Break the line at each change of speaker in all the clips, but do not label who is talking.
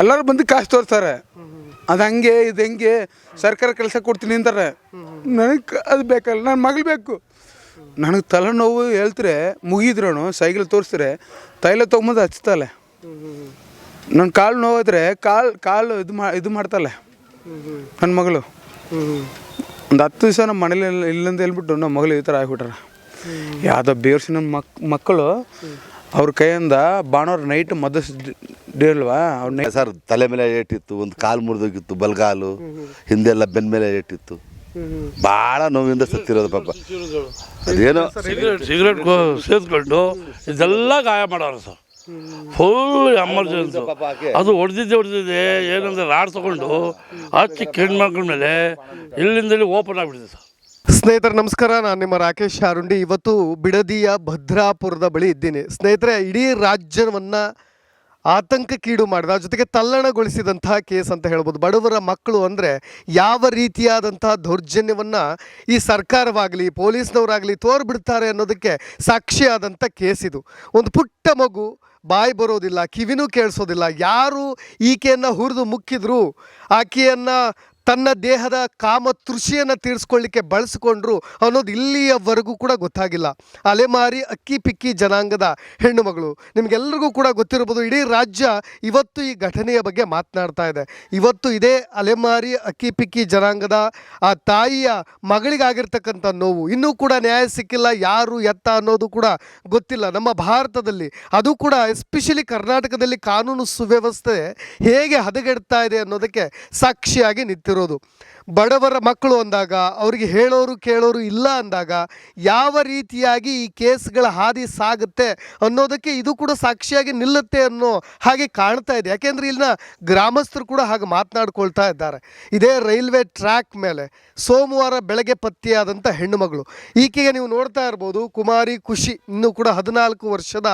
ಎಲ್ಲರೂ ಬಂದು ಕಾಸು ತೋರಿಸ್ತಾರೆ ಅದು ಹಂಗೆ, ಇದು ಹೆಂಗೆ, ಸರ್ಕಾರ ಕೆಲಸ ಕೊಡ್ತೀನಿ ಅಂತಾರೆ. ನನಗೆ ಅದು ಬೇಕಲ್ಲ ನನ್ನ ಮಗಳು ಬೇಕು. ನನಗೆ ತಲೆನೋವು ಹೇಳ್ತಾರೆ ಮುಗಿದ್ರೂ ಸೈಕಲ್ ತೋರಿಸ್ತಾರೆ ತೈಲ ತೊಗೊಂಬಂದು ಹಚ್ತಾಳೆ. ನನ್ನ ಕಾಲು ನೋವಿದ್ರೆ ಕಾಲು ಕಾಲು ಇದು ಮಾ, ಇದು ಮಾಡ್ತಾಳೆ. ನನ್ನ ಮಗಳು. ಒಂದು ಹತ್ತು ದಿವಸ ನಮ್ಮ ಮನೇಲಿ ಇಲ್ಲ- ಇಲ್ಲಂತ ಹೇಳ್ಬಿಟ್ಟು ನಮ್ಮ ಮಗಳು ಈ ಥರ ಆಗಿಬಿಟ್ರೆ ಯಾವುದೋ ಬೇರ್ಸಿ ನನ್ನ ಮಕ್, ಮಕ್ಕಳು ಅವ್ರ ಕೈಯಿಂದ ಬಾಣವ್ರ ನೈಟ್ ಮದಸ್ ಡೇ ಅಲ್ವಾ ಅವ್ರ ನೈ
ಸರ್ ತಲೆ ಮೇಲೆ ಏಟಿತ್ತು ಒಂದು ಕಾಲು ಮುರಿದೋಗಿತ್ತು ಬಲ್ಗಾಲು ಹಿಂದೆಲ್ಲ ಬೆನ್ನ ಮೇಲೆ ಏಟಿತ್ತು. ಭಾಳ ನೋವಿಂದ ಸತ್ತಿರೋದು ಪಾಪ. ಅದೇನೋ
ಸಿಗರೇಟ್ ಸಿಗರೇಟ್ ಸೇದ್ಕೊಂಡು ಇದೆಲ್ಲ ಗಾಯ ಮಾಡೋರು ಸರ್. ಫುಲ್ ಎಮರ್ಜೆನ್ಸಿ ಅದು ಹೊಡೆದಿದ್ದೆ ಹೊಡೆದಿದ್ದೆ ಏನಂದ್ರೆ ರಾಡ್ ತಗೊಂಡು ಹಚ್ಚಿ ಕೆಂಡು ಮಾಡ್ಕೊಂಡ್ಮೇಲೆ ಮೇಲೆ ಇಲ್ಲಿಂದಲೇ ಓಪನ್ ಆಗಿಬಿಟ್ಟಿದೆ ಸರ್.
ಸ್ನೇಹಿತರೆ, ನಮಸ್ಕಾರ. ನಾನು ನಿಮ್ಮ ರಾಕೇಶ್ ಶಾರುಂಡಿ ಇವತ್ತು ಬಿಡದಿಯ ಭದ್ರಾಪುರದ ಬಳಿ ಇದ್ದೀನಿ. ಸ್ನೇಹಿತರೆ, ಇಡೀ ರಾಜ್ಯವನ್ನ ಆತಂಕಕ್ಕೀಡು ಮಾಡಿದ, ಜೊತೆಗೆ ತಲ್ಲಣಗೊಳಿಸಿದಂತಹ ಕೇಸ್ ಅಂತ ಹೇಳ್ಬೋದು. ಬಡವರ ಮಕ್ಕಳು ಅಂದರೆ ಯಾವ ರೀತಿಯಾದಂತಹ ದೌರ್ಜನ್ಯವನ್ನು ಈ ಸರ್ಕಾರವಾಗಲಿ, ಪೊಲೀಸ್ನವರಾಗಲಿ ತೋರ್ಬಿಡ್ತಾರೆ ಅನ್ನೋದಕ್ಕೆ ಸಾಕ್ಷಿಯಾದಂಥ ಕೇಸ್ ಇದು. ಒಂದು ಪುಟ್ಟ ಮಗು ಬಾಯಿ ಬರೋದಿಲ್ಲ, ಕಿವಿನೂ ಕೇಳಿಸೋದಿಲ್ಲ. ಯಾರು ಈಕೆಯನ್ನು ಹುರಿದು ಮುಕ್ಕಿದ್ರು, ಆಕೆಯನ್ನು ತನ್ನ ದೇಹದ ಕಾಮ ತೃಷಿಯನ್ನು ತೀರಿಸ್ಕೊಳ್ಳಿಕ್ಕೆ ಬಳಸಿಕೊಂಡ್ರು ಅನ್ನೋದು ಇಲ್ಲಿಯವರೆಗೂ ಕೂಡ ಗೊತ್ತಾಗಿಲ್ಲ. ಅಲೆಮಾರಿ, ಅಕ್ಕಿ ಪಿಕ್ಕಿ ಜನಾಂಗದ ಹೆಣ್ಣು ಮಗಳು. ನಿಮಗೆಲ್ಲರಿಗೂ ಕೂಡ ಗೊತ್ತಿರ್ಬೋದು ಇಡೀ ರಾಜ್ಯ ಇವತ್ತು ಈ ಘಟನೆಯ ಬಗ್ಗೆ ಮಾತನಾಡ್ತಾ ಇದೆ. ಇವತ್ತು ಇದೇ ಅಲೆಮಾರಿ, ಅಕ್ಕಿ ಪಿಕ್ಕಿ ಜನಾಂಗದ ಆ ತಾಯಿಯ ಮಗಳಿಗಾಗಿರ್ತಕ್ಕಂಥ ನೋವು. ಇನ್ನೂ ಕೂಡ ನ್ಯಾಯ ಸಿಕ್ಕಿಲ್ಲ, ಯಾರು ಎತ್ತ ಅನ್ನೋದು ಕೂಡ ಗೊತ್ತಿಲ್ಲ. ನಮ್ಮ ಭಾರತದಲ್ಲಿ ಅದು ಕೂಡ ಎಸ್ಪೆಷಲಿ ಕರ್ನಾಟಕದಲ್ಲಿ ಕಾನೂನು ಸುವ್ಯವಸ್ಥೆ ಹೇಗೆ ಹದಗೆಡ್ತಾ ಇದೆ ಅನ್ನೋದಕ್ಕೆ ಸಾಕ್ಷಿಯಾಗಿ ನಿಂತಿರೋದು ಬಡವರ ಮಕ್ಕಳು ಅಂದಾಗ, ಅವರಿಗೆ ಹೇಳೋರು ಕೇಳೋರು ಇಲ್ಲ ಅಂದಾಗ ಯಾವ ರೀತಿಯಾಗಿ ಈ ಕೇಸ್ಗಳ ಹಾದಿ ಸಾಗುತ್ತೆ ಅನ್ನೋದಕ್ಕೆ ಇದು ಕೂಡ ಸಾಕ್ಷಿಯಾಗಿ ನಿಲ್ಲುತ್ತೆ ಅನ್ನೋ ಹಾಗೆ ಕಾಣ್ತಾ ಇದೆ. ಯಾಕೆಂದ್ರೆ ಇಲ್ಲಿನ ಗ್ರಾಮಸ್ಥರು ಕೂಡ ಹಾಗೆ ಮಾತನಾಡ್ಕೊಳ್ತಾ ಇದ್ದಾರೆ. ಇದೇ ರೈಲ್ವೆ ಟ್ರ್ಯಾಕ್ ಮೇಲೆ ಸೋಮವಾರ ಬೆಳಗ್ಗೆ ಪತ್ತೆಯಾದಂಥ ಹೆಣ್ಣು ಮಗಳು ಈಕೆಗೆ ನೀವು ನೋಡ್ತಾ ಇರ್ಬೋದು, ಕುಮಾರಿ, ಖುಷಿ ಇನ್ನೂ ಕೂಡ ಹದಿನಾಲ್ಕು ವರ್ಷದ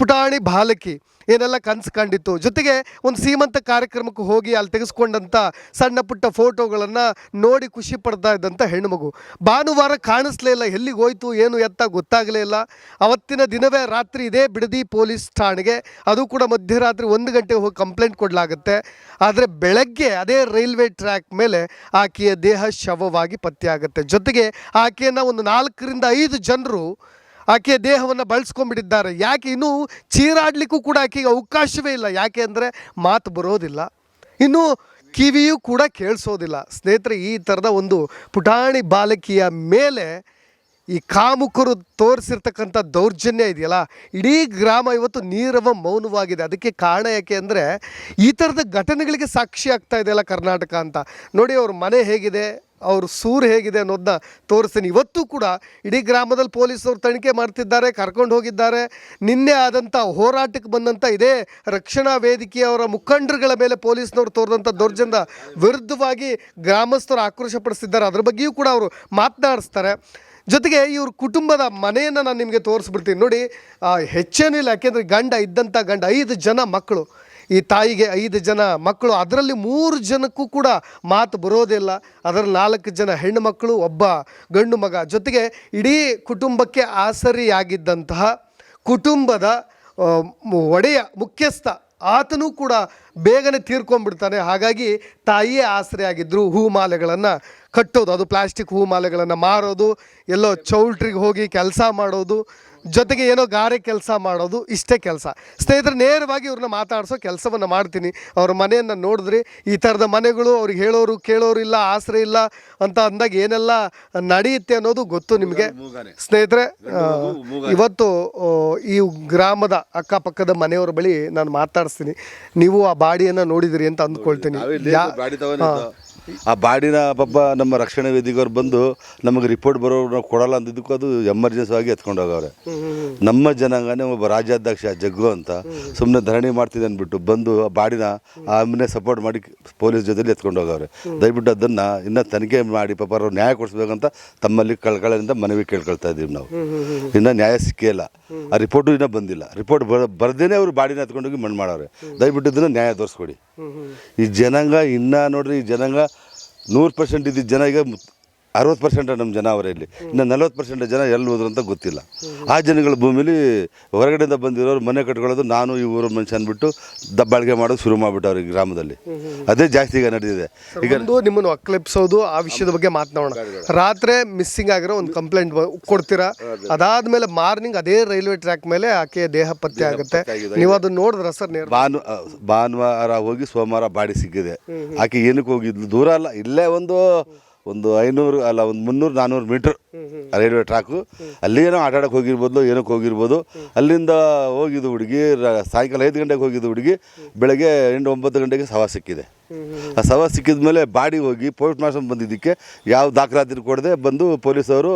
ಪುಟಾಣಿ ಬಾಲಕಿ ಏನೆಲ್ಲ ಕನಸು ಜೊತೆಗೆ ಒಂದು ಸೀಮಂತ ಕಾರ್ಯಕ್ರಮಕ್ಕೆ ಹೋಗಿ ಅಲ್ಲಿ ತೆಗೆಸ್ಕೊಂಡಂಥ ಸಣ್ಣ ಪುಟ್ಟ ಫೋಟೋಗಳನ್ನು ನೋಡಿ ಖುಷಿ ಪಡ್ತಾ ಇದ್ದಂಥ ಹೆಣ್ಣುಮಗು ಭಾನುವಾರ ಕಾಣಿಸ್ಲೇ ಇಲ್ಲ, ಎಲ್ಲಿಗೆ ಹೋಯ್ತು, ಏನು ಎತ್ತ ಗೊತ್ತಾಗಲೇ ಇಲ್ಲ. ಅವತ್ತಿನ ದಿನವೇ ರಾತ್ರಿ ಇದೇ ಬಿಡದಿ ಪೊಲೀಸ್ ಠಾಣೆಗೆ. ಅದು ಕೂಡ ಮಧ್ಯರಾತ್ರಿ ಒಂದು ಗಂಟೆಗೆ ಹೋಗಿ ಕಂಪ್ಲೇಂಟ್ ಕೊಡಲಾಗುತ್ತೆ. ಆದರೆ ಬೆಳಗ್ಗೆ ಅದೇ ರೈಲ್ವೆ ಟ್ರ್ಯಾಕ್ ಮೇಲೆ ಆಕೆಯ ದೇಹ ಶವವಾಗಿ ಪತ್ತೆಯಾಗುತ್ತೆ. ಜೊತೆಗೆ ಆಕೆಯನ್ನು ಒಂದು ನಾಲ್ಕರಿಂದ ಐದು ಜನರು ಆಕೆಯ ದೇಹವನ್ನು ಬಳಸ್ಕೊಂಡ್ಬಿಟ್ಟಿದ್ದಾರೆ. ಯಾಕೆ ಇನ್ನೂ ಚೀರಾಡಲಿಕ್ಕೂ ಕೂಡ ಆಕೆಗೆ ಅವಕಾಶವೇ ಇಲ್ಲ. ಯಾಕೆ ಅಂದರೆ ಮಾತು ಬರೋದಿಲ್ಲ. ಇನ್ನು ಕಿವಿಯೂ ಕೂಡ ಕೇಳಿಸೋದಿಲ್ಲ. ಸ್ನೇಹಿತರೆ, ಈ ಥರದ ಒಂದು ಪುಟಾಣಿ ಬಾಲಕಿಯ ಮೇಲೆ ಈ ಕಾಮುಕರು ತೋರಿಸಿರ್ತಕ್ಕಂಥ ದೌರ್ಜನ್ಯ ಇದೆಯಲ್ಲ? ಇಡೀ ಗ್ರಾಮ ಇವತ್ತು ನೀರವ ಮೌನವಾಗಿದೆ. ಅದಕ್ಕೆ ಕಾರಣ ಯಾಕೆ ಅಂದರೆ ಈ ಥರದ ಘಟನೆಗಳಿಗೆ ಸಾಕ್ಷಿ ಆಗ್ತಾ ಇದೆಯಲ್ಲ ಕರ್ನಾಟಕ ಅಂತ. ನೋಡಿ, ಅವ್ರ ಮನೆ ಹೇಗಿದೆ? ಅವ್ರ ಸೂರು ಹೇಗಿದೆ ಅನ್ನೋದನ್ನ ತೋರಿಸ್ತೀನಿ. ಇವತ್ತು ಕೂಡ ಇಡೀ ಗ್ರಾಮದಲ್ಲಿ ಪೊಲೀಸರು ತನಿಖೆ ಮಾಡ್ತಿದ್ದಾರೆ, ಕರ್ಕೊಂಡು ಹೋಗಿದ್ದಾರೆ. ನಿನ್ನೆ ಆದಂಥ ಹೋರಾಟಕ್ಕೆ ಬಂದಂಥ ಇದೇ ರಕ್ಷಣಾ ವೇದಿಕೆಯವರ ಮುಖಂಡರುಗಳ ಮೇಲೆ ಪೊಲೀಸ್ನವರು ತೋರಿದಂಥ ದೌರ್ಜನ್ಯದ ವಿರುದ್ಧವಾಗಿ ಗ್ರಾಮಸ್ಥರು ಆಕ್ರೋಶ ಪಡಿಸ್ತಿದ್ದಾರೆ ಅದ್ರ ಬಗ್ಗೆಯೂ ಕೂಡ ಅವರು ಮಾತನಾಡಿಸ್ತಾರೆ. ಜೊತೆಗೆ ಇವ್ರ ಕುಟುಂಬದ ಮನೆಯನ್ನು ನಾನು ನಿಮಗೆ ತೋರಿಸ್ಬಿಡ್ತೀನಿ. ನೋಡಿ ಹೆಚ್ಚೇನಿಲ್ಲ ಯಾಕೆಂದರೆ ಗಂಡ ಇದ್ದಂಥ ಗಂಡ, ಐದು ಜನ ಮಕ್ಕಳು. ಈ ತಾಯಿಗೆ ಐದು ಜನ ಮಕ್ಕಳು, ಅದರಲ್ಲಿ ಮೂರು ಜನಕ್ಕೂ ಕೂಡ ಮಾತು ಬರೋದಿಲ್ಲ ಅದರ ನಾಲ್ಕು ಜನ ಹೆಣ್ಣು ಮಕ್ಕಳು, ಒಬ್ಬ ಗಂಡು ಮಗ. ಜೊತೆಗೆ ಇಡೀ ಕುಟುಂಬಕ್ಕೆ ಆಸರಿಯಾಗಿದ್ದಂತಹ ಕುಟುಂಬದ ಒಡೆಯ ಮುಖ್ಯಸ್ಥ ಆತನೂ ಕೂಡ ಬೇಗನೆ ತೀರ್ಕೊಂಡ್ಬಿಡ್ತಾನೆ. ಹಾಗಾಗಿ ತಾಯಿಯೇ ಆಸರೆಯಾಗಿದ್ದರು ಹೂ ಮಾಲೆಗಳನ್ನು ಕಟ್ಟೋದು, ಅದು ಪ್ಲಾಸ್ಟಿಕ್ ಹೂಮಾಲೆಗಳನ್ನು ಮಾರೋದು, ಎಲ್ಲೋ ಚೌಲ್ಟ್ರಿಗೆ ಹೋಗಿ ಕೆಲಸ ಮಾಡೋದು ಜೊತೆಗೆ ಏನೋ ಗಾರೆ ಕೆಲಸ ಮಾಡೋದು ಇಷ್ಟೇ ಕೆಲಸ. ಸ್ನೇಹಿತರೆ ನೇರವಾಗಿ ಇವ್ರನ್ನ ಮಾತಾಡಿಸೋ ಕೆಲಸವನ್ನು ಮಾಡ್ತೀನಿ. ಅವ್ರ ಮನೆಯನ್ನು ನೋಡಿದ್ರಿ ಈ ಥರದ ಮನೆಗಳು ಅವ್ರಿಗೆ ಹೇಳೋರು ಕೇಳೋರು ಇಲ್ಲ ಆಸರೆ ಇಲ್ಲ ಅಂತ ಅಂದಾಗ ಏನೆಲ್ಲ ನಡೆಯುತ್ತೆ ಅನ್ನೋದು ಗೊತ್ತು ನಿಮಗೆ. ಸ್ನೇಹಿತರೆ ಇವತ್ತು ಈ ಗ್ರಾಮದ ಅಕ್ಕಪಕ್ಕದ ಮನೆಯವ್ರ ಬಳಿ ನಾನು ಮಾತಾಡಿಸ್ತೀನಿ. ನೀವು ಆ ಬಾಡಿಯನ್ನು ನೋಡಿದಿರಿ ಅಂತ ಅಂದ್ಕೊಳ್ತೀನಿ.
ಆ ಬಾಡಿನ ಪಾಪ ನಮ್ಮ ರಕ್ಷಣಾ ವೇದಿಕೆಯವ್ರು ಬಂದು ನಮಗೆ ರಿಪೋರ್ಟ್ ಬರೋ ಕೊಡಲ್ಲ ಅಂದಿದ್ದಕ್ಕೂ ಅದು ಎಮರ್ಜೆನ್ಸಿ ಆಗಿ ಎತ್ಕೊಂಡು ಹೋಗವ್ರೆ. ನಮ್ಮ ಜನಾಂಗನೇ ಒಬ್ಬ ರಾಜ್ಯಾಧ್ಯಕ್ಷ ಜಗ್ಗು ಅಂತ ಸುಮ್ಮನೆ ಧರಣಿ ಮಾಡ್ತಿದ್ದೆ ಅಂದ್ಬಿಟ್ಟು ಬಂದು ಆ ಬಾಡಿನ ಆಮೇಲೆ ಸಪೋರ್ಟ್ ಮಾಡಿ ಪೊಲೀಸ್ ಜೊತೆಲಿ ಎತ್ಕೊಂಡು ಹೋಗವ್ರೆ. ದಯವಿಟ್ಟು ಅದನ್ನು ಇನ್ನೂ ತನಿಖೆ ಮಾಡಿ ಪಾಪ ಅವ್ರು ನ್ಯಾಯ ಕೊಡಿಸ್ಬೇಕಂತ ತಮ್ಮಲ್ಲಿ ಕಳ್ಕೊಳ್ಳೋದ್ರಿಂದ ಮನವಿ ಕೇಳ್ಕೊಳ್ತಾ ಇದ್ದೀವಿ ನಾವು. ಇನ್ನೂ ನ್ಯಾಯ ಸಿಕ್ಕಿಲ್ಲ ಆ ರಿಪೋರ್ಟು ಇನ್ನೂ ಬಂದಿಲ್ಲ. ರಿಪೋರ್ಟ್ ಬರ, ಬರ್ದೇನೆ ಅವರು ಬಾಡಿನ ಎತ್ಕೊಂಡೋಗಿ ಮಣ್ಣು ಮಾಡವ್ರೆ. ದಯವಿಟ್ಟು ಇದನ್ನು ನ್ಯಾಯ ತೋರಿಸ್ಕೊಡಿ. ಈ ಜನಾಂಗ ಇನ್ನೂ ನೋಡ್ರಿ, ಈ ಜನಾಂಗ ನೂರು ಪರ್ಸೆಂಟ್ ಇದ್ದಿದ್ದ ಜನ ಈಗ ಅರವತ್ತು ಪರ್ಸೆಂಟ್ ನಮ್ಮ ಜನ ಅವರೇ ಇಲ್ಲಿ. ಇನ್ನು ನಲ್ವತ್ತು ಪರ್ಸೆಂಟ್ ಜನ ಎಲ್ಲಿ ಹೋದ್ರು ಅಂತ ಗೊತ್ತಿಲ್ಲ. ಆ ಜನಗಳ ಭೂಮಿಲಿ ಹೊರಗಡೆಯಿಂದ ಬಂದಿರೋರು ಮನೆ ಕಟ್ಕೊಳ್ಳೋದು ನಾನು ಈ ಊರ ಮನುಷ್ಯ ಅಂದ್ಬಿಟ್ಟು ದಬ್ಬಾಳಿಗೆ ಮಾಡೋದು ಶುರು ಮಾಡಿಬಿಟ್ಟವ್ರು ಈ ಗ್ರಾಮದಲ್ಲಿ. ಅದೇ ಜಾಸ್ತಿ ಈಗ ನಡೆದಿದೆ. ಈಗ
ನಿಮ್ಮನ್ನು ಅಕ್ಲೆಪ್ಸೋದು ಆ ವಿಷಯದ ಬಗ್ಗೆ ಮಾತನಾಡೋಣ. ರಾತ್ರಿ ಮಿಸ್ಸಿಂಗ್ ಆಗಿರೋ ಒಂದು ಕಂಪ್ಲೇಂಟ್ ಕೊಡ್ತೀರಾ? ಅದಾದ್ಮೇಲೆ ಮಾರ್ನಿಂಗ್ ಅದೇ ರೈಲ್ವೆ ಟ್ರ್ಯಾಕ್ ಮೇಲೆ ಆಕೆ ದೇಹ ಪತ್ತೆ ಆಗುತ್ತೆ. ನೀವು ಅದನ್ನ ನೋಡಿದ್ರ ಸರ್
ಭಾನು ಭಾನುವಾರ ಹೋಗಿ ಸೋಮವಾರ ಬಾಡಿ ಸಿಕ್ಕಿದೆ. ಆಕೆ ಏನಕ್ಕೆ ಹೋಗಿದ್ಲು? ದೂರ ಅಲ್ಲ ಇಲ್ಲೇ ಒಂದು ಒಂದು ಐನೂರು, ಅಲ್ಲ ಒಂದು ಮುನ್ನೂರು ನಾನ್ನೂರು ಮೀಟ್ರ್ ರೈಲ್ವೆ ಟ್ರ್ಯಾಕು ಅಲ್ಲಿ ಏನೋ ಆಟ ಆಡಕ್ಕೆ ಹೋಗಿರ್ಬೋದು, ಏನಕ್ಕೆ ಹೋಗಿರ್ಬೋದು. ಅಲ್ಲಿಂದ ಹೋಗಿದ್ದು ಹುಡುಗಿ ಸಾಯಂಕಾಲ ಐದು ಗಂಟೆಗೆ ಹೋಗಿದ್ದು ಹುಡುಗಿ ಬೆಳಗ್ಗೆ ಎಂಟು, ಒಂಬತ್ತು ಗಂಟೆಗೆ ಸವಾ ಸಿಕ್ಕಿದೆ. ಆ ಸವ ಸಿಕ್ಕಿದ ಮೇಲೆ ಬಾಡಿ ಹೋಗಿ ಪೋಸ್ಟ್ ಮಾಸ್ಟರ್ ಬಂದಿದ್ದಕ್ಕೆ ಯಾವ ದಾಖಲಾತಿ ಕೊಡದೆ ಬಂದು ಪೊಲೀಸವರು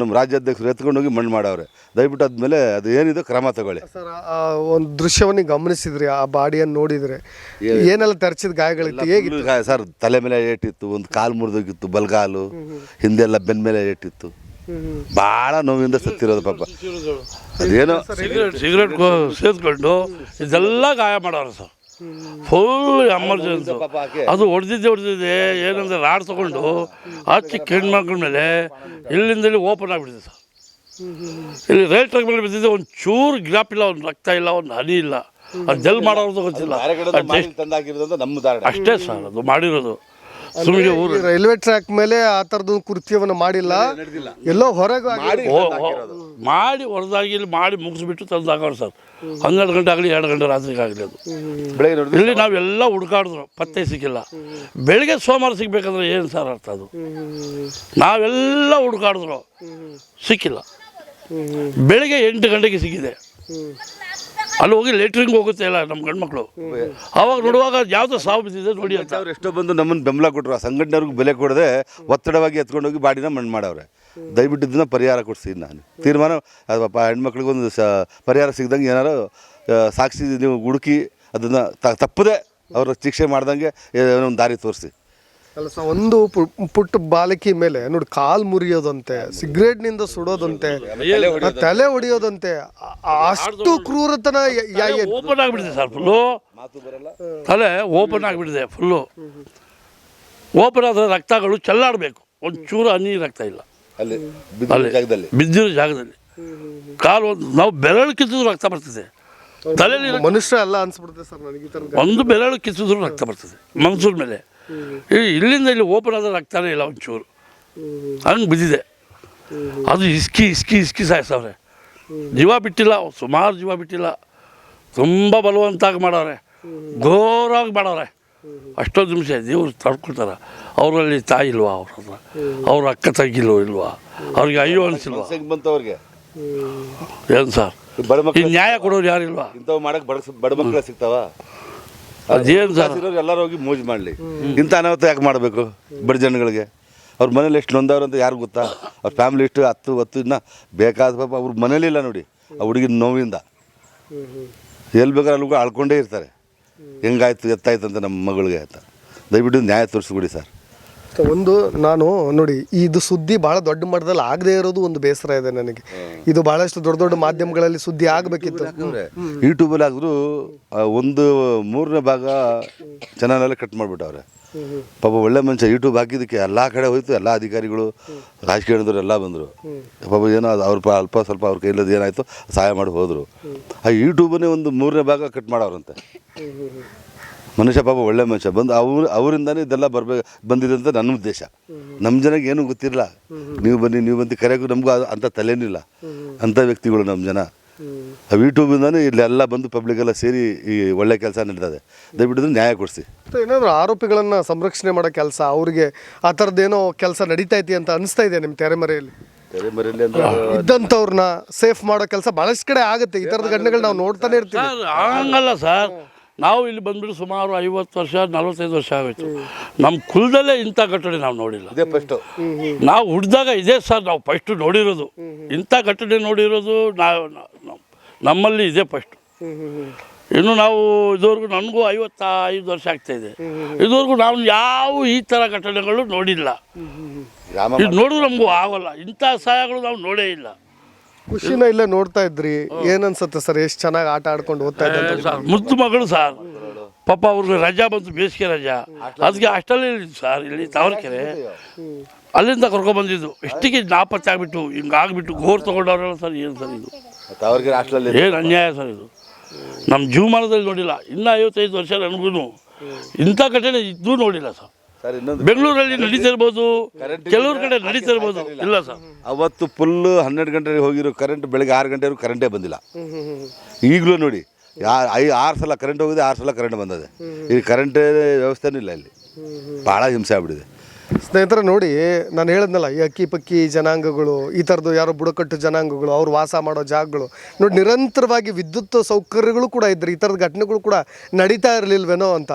ನಮ್ಮ ರಾಜ್ಯಾಧ್ಯಕ್ಷರು ಎತ್ಕೊಂಡು ಹೋಗಿ ಮಣ್ಣು ಮಾಡವ್ರೆ. ದಯವಿಟ್ಟು ಆದಮೇಲೆ ಅದು ಏನಿದೆ ಕ್ರಮ ತಗೊಳ್ಳಿ.
ಸರ್ ಒಂದು ದೃಶ್ಯವನ್ನು ಗಮನಿಸಿದ್ರಿ ಆ ಬಾಡಿಯನ್ನು ನೋಡಿದ್ರೆ? ಏನೆಲ್ಲ ತರ್ಚಿದ ಗಾಯಗಳಿತ್ತು? ಹೇಗೆ
ಸರ್ ತಲೆ ಮೇಲೆ ಏಟಿತ್ತು ಒಂದು ಕಾಲು ಮುರಿದೋಗಿತ್ತು ಬಲ್ಗಾಲು ಹಿಂದೆಲ್ಲ ಬೆನ್ನ ಮೇಲೆ ಏಟಿತ್ತು. ಭಾಳ ನೋವಿಂದ ಸತ್ತಿರೋದು ಪಾಪ. ಅದೇನೋ
ಸಿಗರೇಟ್ ಸಿಗರೇಟ್ ಸೇದ್ಕೊಂಡು ಇದೆಲ್ಲ ಗಾಯ ಮಾಡೋರು ಸರ್. ಫುಲ್ ಎಮರ್ಜೆನ್ಸಿ ಅದು ಹೊಡೆದಿದ್ದೆ ಹೊಡೆದಿದ್ದೆ ಏನಂದ್ರೆ ರಾಡ್ ತಗೊಂಡು ಹಚ್ಚಿ ಕೆಂಡು ಮಾಡ್ಕೊಂಡ್ಮೇಲೆ ಮೇಲೆ ಇಲ್ಲಿಂದ ಇಲ್ಲಿ ಓಪನ್ ಆಗಿಬಿಟ್ಟಿದೆ ಸರ್. ಇಲ್ಲಿ ರೈಲ್ ಟ್ರ್ಯಾಕ್ ಮೇಲೆ ಬಿದ್ದಿದ್ದೆ ಒಂದು ಚೂರು ಗ್ಯಾಪ್ ಇಲ್ಲ ಒಂದು ರಕ್ತ ಇಲ್ಲ ಒಂದು ಹನಿ ಇಲ್ಲ. ಅದು ಜಲ್ ಮಾಡೋದು ಗೊತ್ತಿಲ್ಲ. ಅಷ್ಟೇ ಸರ್ ಅದು ಮಾಡಿರೋದು. ಸುಮ್ಮನೆ ಊರು.
ರೈಲ್ವೆ ಟ್ರ್ಯಾಕ್ ಮೇಲೆ ಆ ಥರದ್ದು ಕೃತ್ಯವನ್ನು ಮಾಡಿಲ್ಲ. ಎಲ್ಲೋ ಹೊರಗೆ
ಮಾಡಿ ಮಾಡಿ ಹೊರದಾಗಿ ಇಲ್ಲಿ ಮಾಡಿ ಮುಗಿಸ್ಬಿಟ್ಟು ತಂದಾಕವ್ರು ಸರ್. ಹನ್ನೆರಡು ಗಂಟೆ ಆಗಲಿ ಎರಡು ಗಂಟೆ ರಾತ್ರಿಗೆ ಆಗಲಿ ಅದು. ಇಲ್ಲಿ ನಾವೆಲ್ಲ ಹುಡುಕಾಡಿದ್ರು ಪತ್ತೆ ಸಿಕ್ಕಿಲ್ಲ. ಬೆಳಿಗ್ಗೆ ಸೋಮವಾರ ಸಿಗ್ಬೇಕಂದ್ರೆ ಏನು ಸರ್ ಅರ್ಥ ಅದು? ನಾವೆಲ್ಲ ಹುಡುಕಾಡಿದ್ರು. ಸಿಕ್ಕಿಲ್ಲ. ಬೆಳಿಗ್ಗೆ ಎಂಟು ಗಂಟೆಗೆ ಸಿಕ್ಕಿದೆ. ಅಲ್ಲಿ ಹೋಗಿ ಲೆಟ್ರಿಂಗ್ ಹೋಗುತ್ತೆ ಇಲ್ಲ ನಮ್ಮ ಗಂಡ್ಮಕ್ಳು. ಅವಾಗ ನೋಡುವಾಗ ಯಾವ್ದು ಸಾವು ಬಿದ್ದಿದೆ ನೋಡಿ ಅಂತ.
ಅವ್ರು ಎಷ್ಟೋ ಬಂದು ನಮ್ಮನ್ನು ಬೆಂಬಲ ಕೊಟ್ಟರು ಆ ಸಂಘಟನೆಯವ್ರಿಗೆ ಬೆಲೆ ಕೊಡದೆ ಒತ್ತಡವಾಗಿ ಎತ್ಕೊಂಡು ಹೋಗಿ ಬಾಡಿನ ಮಣ್ಣು ಮಾಡವ್ರೆ. ದಯವಿಟ್ಟು ಇದನ್ನ ಪರಿಹಾರ ಕೊಡ್ತೀನಿ ನಾನು. ತೀರ್ಮಾನ, ಅದು ಹೆಣ್ಮಕ್ಳಿಗೊಂದು ಸ, ಪರಿಹಾರ ಸಿಗ್ದಂಗೆ ಏನಾರು ಸಾಕ್ಷಿ ನೀವು ಹುಡುಕಿ ಅದನ್ನು ತಪ್ಪದೆ ಅವರು ಶಿಕ್ಷೆ ಮಾಡ್ದಂಗೆ ಒಂದು ದಾರಿ ತೋರಿಸಿ.
ಅಲ್ಲ ಸರ್ ಒಂದು ಪುಟ್ಟ ಬಾಲಕಿ ಮೇಲೆ ನೋಡಿ ಕಾಲ್ ಮುರಿಯೋದಂತೆ ಸಿಗರೇಟ್ನಿಂದ ಸುಡೋದಂತೆ ತಲೆ ಹೊಡಿಯೋದಂತೆ ಅಷ್ಟು ಕ್ರೂರತನ
ಓಪನ್ ಆಗಿಬಿಟ್ಟಿದೆ ಸರ್ ಫುಲ್ಲು. ತಲೆ ಓಪನ್ ಆಗಿಬಿಟ್ಟಿದೆ ಫುಲ್ಲು. ಓಪನ್ ಆದ ರಕ್ತಗಳು ಚೆಲ್ಲಾಡಬೇಕು. ಒಂದು ಚೂರು ಹನಿ ರಕ್ತ ಇಲ್ಲ.
ಅಲ್ಲಿ
ಬಿದ್ದಿರೋ ಜಾಗದಲ್ಲಿ. ಕಾಲು ಒಂದು ನಾವು ಬೆರಳು ಕಿತ್ತಿದ್ರು ರಕ್ತ ಬರ್ತದೆ. ತಲೆಯಲ್ಲಿ
ಮನುಷ್ಯ ಅಲ್ಲ ಅನ್ಸ್ಬಿಡುತ್ತೆ ಸರ್ ನನಗೆ
ಒಂದು ಬೆರಳು ಕಿತ್ತಿದ್ರು ರಕ್ತ ಬರ್ತದೆ ಮನ್ಸೂರ್ ಮೇಲೆ. ಇಲ್ಲಿಂದ ಇಲ್ಲಿ ಓಪನ್ ಆದ್ರೆ ಆಗ್ತಾನೆ ಇಲ್ಲ ಒಂಚೂರು. ಹಂಗೆ ಬಿದ್ದಿದೆ. ಅದು ಇಸ್ಕಿ ಇಸ್ಕಿ ಇಸ್ಕಿ ಸಾಯಿಸವ್ರೆ. ಜೀವ ಬಿಟ್ಟಿಲ್ಲ ಸುಮಾರು ಜೀವ ಬಿಟ್ಟಿಲ್ಲ. ತುಂಬ ಬಲವಂತಾಗಿ ಮಾಡವ್ರೆ. ಘೋರವಾಗಿ ಮಾಡವ್ರೆ. ಅಷ್ಟೊಂದು ನಿಮಿಷ ದೇವ್ರು ತಡ್ಕೊಳ್ತಾರ. ಅವರಲ್ಲಿ ತಾಯಿ ಇಲ್ವಾ ಅವ್ರ ಹತ್ರ? ಅವ್ರ ಅಕ್ಕ ತಂಗಿಲ್ವೋ ಇಲ್ವಾ? ಅವ್ರಿಗೆ ಅಯ್ಯೋ ಅನಿಸಿಲ್ವಾ?
ಬಂತವ್ರಿಗೆ.
ಏನು ಸರ್?
ಬಡ
ನ್ಯಾಯ ಕೊಡೋರು ಯಾರಿಲ್ವಾ?
ಇಂಥವು ಮಾಡಕ್ಕೆ ಬಡ ಬಡ ಮಕ್ಕಳು ಸಿಗ್ತಾವ?
ಅದೇನು ಸರ್
ಇರೋರು ಎಲ್ಲರೂ ಹೋಗಿ ಮೋಜು ಮಾಡಲಿ. ಇಂಥ ಅನಾಹುತ ಯಾಕೆ ಮಾಡಬೇಕು ಬಡ ಜನಗಳಿಗೆ? ಅವ್ರ ಮನೇಲಿ ಎಷ್ಟು ನೊಂದವ್ರು ಅಂತ ಯಾರು ಗೊತ್ತಾ? ಅವ್ರ ಫ್ಯಾಮಿಲಿ ಎಷ್ಟು ಹತ್ತು ಹತ್ತು ಇನ್ನ ಬೇಕಾದ ಪಾಪ ಅವ್ರ ಮನೇಲಿಲ್ಲ ನೋಡಿ ಆ ಹುಡುಗಿನ ನೋವಿಂದ. ಎಲ್ಲಿ ಬೇಕಾದ್ರೆ ಅಲ್ಲಿಗೂ ಆಳ್ಕೊಂಡೇ ಇರ್ತಾರೆ. ಹೆಂಗಾಯ್ತು ಎತ್ತಾಯ್ತು ಅಂತ ನಮ್ಮ ಮಗಳಿಗೆ ಅಂತ. ದಯವಿಟ್ಟು ನ್ಯಾಯ ತೋರಿಸ್ಬಿಡಿ ಸರ್.
ಒಂದು ನಾನು ನೋಡಿ ಇದು ಸುದ್ದಿ ಬಹಳ ದೊಡ್ಡ ಮಟ್ಟದಲ್ಲಿ ಆಗದೆ ಇರೋದು ಒಂದು ಬೇಸರ ಇದೆ ನನಗೆ. ಇದು ಬಹಳಷ್ಟು ದೊಡ್ಡ ದೊಡ್ಡ ಮಾಧ್ಯಮಗಳಲ್ಲಿ ಸುದ್ದಿ ಆಗಬೇಕಿತ್ತು.
ಯೂಟ್ಯೂಬಲ್ಲಿ ಆದರೂ ಒಂದು ಮೂರನೇ ಭಾಗ ಚಾನಲಲ್ಲಿ ಕಟ್ ಮಾಡ್ಬಿಟ್ಟವ್ರೆ. ಪಾಪ ಒಳ್ಳೆ ಮನುಷ್ಯ ಯೂಟ್ಯೂಬ್ ಹಾಕಿದಕ್ಕೆ ಎಲ್ಲ ಕಡೆ ಹೋಯ್ತು ಎಲ್ಲ ಅಧಿಕಾರಿಗಳು ರಾಜಕೀಯದವ್ರು ಎಲ್ಲ ಬಂದರು. ಪಾಪ ಏನೋ ಅದು ಅವ್ರ ಪ- ಅಲ್ಪ ಸ್ವಲ್ಪ ಅವ್ರ ಕೈಲದ್ದು ಏನಾಯಿತು ಸಹಾಯ ಮಾಡಿ ಹೋದರು. ಆ ಯೂಟ್ಯೂಬನ್ನೇ ಒಂದು ಮೂರನೇ ಭಾಗ ಕಟ್ ಮಾಡವ್ರಂತೆ. ಮನುಷ್ಯ ಪಾಪ ಒಳ್ಳೆ ಮನುಷ್ಯ. ಬಂದು ಅವ್ರು ಅವರಿಂದನೇ ಇದೆಲ್ಲ ಬರ್ಬೇಕು ಬಂದಿದೆ ಅಂತ ನನ್ನ ಉದ್ದೇಶ. ನಮ್ಮ ಜನಕ್ಕೆ ಏನೂ ಗೊತ್ತಿರಲ್ಲ. ನೀವು ಬನ್ನಿ ನೀವು ಬಂದು ಕರೆಗೂ ನಮಗೂ ಅದು ಅಂಥ ತಲೆನಿಲ್ಲ. ಅಂಥ ವ್ಯಕ್ತಿಗಳು ನಮ್ಮ ಜನ. ಆ ಯೂಟ್ಯೂಬಿಂದಾನೇ ಇಲ್ಲೆಲ್ಲ ಬಂದು ಪಬ್ಲಿಕ್ ಎಲ್ಲ ಸೇರಿ ಈ ಒಳ್ಳೆ ಕೆಲಸ ನಡೀತದೆ ದಯವಿಟ್ಟು ನ್ಯಾಯ ಕೊಡಿಸಿ.
ಏನಾದರೂ ಆರೋಪಿಗಳನ್ನು ಸಂರಕ್ಷಣೆ ಮಾಡೋ ಕೆಲಸ ಅವರಿಗೆ ಆ ಥರದ್ದೇನೋ ಕೆಲಸ ನಡೀತಾ ಇದೆ ಅಂತ ಅನಿಸ್ತಾ ಇದೆ ನಿಮ್ಮ ತೆರೆಮರೆಯಲ್ಲಿ
ತೆರೆಮರೆಯಲ್ಲಿ ಅಂದ್ರೆ
ಇದ್ದಂಥವ್ರನ್ನ ಸೇಫ್ ಮಾಡೋ ಕೆಲಸ ಬಹಳಷ್ಟು ಕಡೆ ಆಗುತ್ತೆ. ಈ ಥರದ ಘಟನೆಗಳು ನಾವು ನೋಡ್ತಾನೆ ಇರ್ತೀವಿ.
ಸರ್ ಹಂಗಲ್ಲ ಸರ್. ನಾವು ಇಲ್ಲಿ ಬಂದ್ಬಿಟ್ಟು ಸುಮಾರು ಐವತ್ತು ವರ್ಷ ನಲವತ್ತೈದು ವರ್ಷ ಆಗೋಯ್ತು. ನಮ್ಮ ಕುಲದಲ್ಲೇ ಇಂಥ ಘಟನೆ ನಾವು ನೋಡಿಲ್ಲ.
ಇದೇ ಫಸ್ಟು
ನಾವು ಹುಡ್ದಾಗ ಇದೇ ಸರ್ ನಾವು ಫಸ್ಟ್ ನೋಡಿರೋದು. ಇಂಥ ಘಟನೆ ನೋಡಿರೋದು ನಾವು ನಮ್ಮಲ್ಲಿ ಇದೇ ಫಸ್ಟ್ ಇನ್ನು ನಾವು ಇದುವರೆಗೂ ನನಗೂ ಐವತ್ತೈದು ವರ್ಷ ಆಗ್ತಾಯಿದೆ ಇದುವರೆಗೂ ನಾವು ಯಾವ ಈ ಥರ ಘಟನೆಗಳು ನೋಡಿಲ್ಲ. ಇದು ನೋಡಿದ್ರೆ ನಮಗೂ ಆಗೋಲ್ಲ. ಇಂಥ ಸಹಾಯಗಳು ನಾವು ನೋಡೇ ಇಲ್ಲ.
ಖುಷಿನ ಇಲ್ಲೇ ನೋಡ್ತಾ ಇದ್ರಿ. ಏನ್ ಅನ್ಸುತ್ತೆ ಸರ್? ಎಷ್ಟು ಚೆನ್ನಾಗಿ ಆಟ ಆಡ್ಕೊಂಡು ಓದ್ತಾ
ಇದ್ದಾರೆ ಸರ್ ಮುದ್ದು ಮಗಳು ಸರ್. ಪಾಪ ಅವ್ರಿಗೆ ರಜಾ ಬಂತು ಬೇಸಿಗೆ ರಜಾ. ಅದಕ್ಕೆ ಅಷ್ಟಲ್ಲಿ ಸರ್ ಇಲ್ಲಿ ತಾವರಕೆರೆ ಅಲ್ಲಿಂದ ಕರ್ಕೊಂಬಂದಿದ್ದು ಇಷ್ಟಿಗೆ ನಾಪತ್ತೆ ಆಗಿಬಿಟ್ಟು ಹಿಂಗಾಗ್ಬಿಟ್ಟು ಗೋರ್ ತಗೊಂಡವ್ರಲ್ಲ ಸರ್ ಏನು ಸರ್ ಇದು?
ಹಾಸ್ಟೆಲಲ್ಲಿ
ಏನು ಅನ್ಯಾಯ ಸರ್ ಇದು? ನಮ್ಮ ಜೀವಮಾನದಲ್ಲಿ ನೋಡಿಲ್ಲ. ಇನ್ನೂ ಐವತ್ತೈದು ವರ್ಷ ನನಗೂ ಇಂಥ ಘಟನೆ ಇದ್ದೂ ನೋಡಿಲ್ಲ ಸರ್. ಬೆಂಗಳೂರಲ್ಲಿ ನಡೀತಿರ್ಬೋದು. ಕೆಲವ್ರ ಕಡೆ ನಡೀತಿರ್ಬೋದು. ಇಲ್ಲ. ಸರ್.
ಅವತ್ತು ಫುಲ್ ಹನ್ನೆರಡು ಗಂಟೆಗೆ ಹೋಗಿರೋ ಕರೆಂಟ್ ಬೆಳಗ್ಗೆ ಆರು ಗಂಟೆವರೆಗೂ ಕರೆಂಟೇ ಬಂದಿಲ್ಲ. ಈಗಲೂ ನೋಡಿ ಐ ಆರು ಸಲ ಕರೆಂಟ್ ಹೋಗಿದೆ ಆರು ಸಲ ಕರೆಂಟ್ ಬಂದದೆ. ಈಗ ಕರೆಂಟ್ ವ್ಯವಸ್ಥೆನೂ ಇಲ್ಲ ಇಲ್ಲಿ. ಭಾಳ ಹಿಂಸೆ ಆಗ್ಬಿಟ್ಟಿದೆ.
ಸ್ನೇಹಿತರೆ ನೋಡಿ ನಾನು ಹೇಳಿದ್ನಲ್ಲ ಈ ಅಕ್ಕಿ ಪಕ್ಕಿ ಜನಾಂಗಗಳು ಈ ಥರದ್ದು ಯಾರೋ ಬುಡಕಟ್ಟು ಜನಾಂಗಗಳು ಅವ್ರು ವಾಸ ಮಾಡೋ ಜಾಗಗಳು. ನೋಡಿ ನಿರಂತರವಾಗಿ ವಿದ್ಯುತ್ ಸೌಕರ್ಯಗಳು ಕೂಡ ಇದ್ರೆ ಈ ಥರದ ಘಟನೆಗಳು ಕೂಡ ನಡೀತಾ ಇರಲಿಲ್ವೇನೋ ಅಂತ.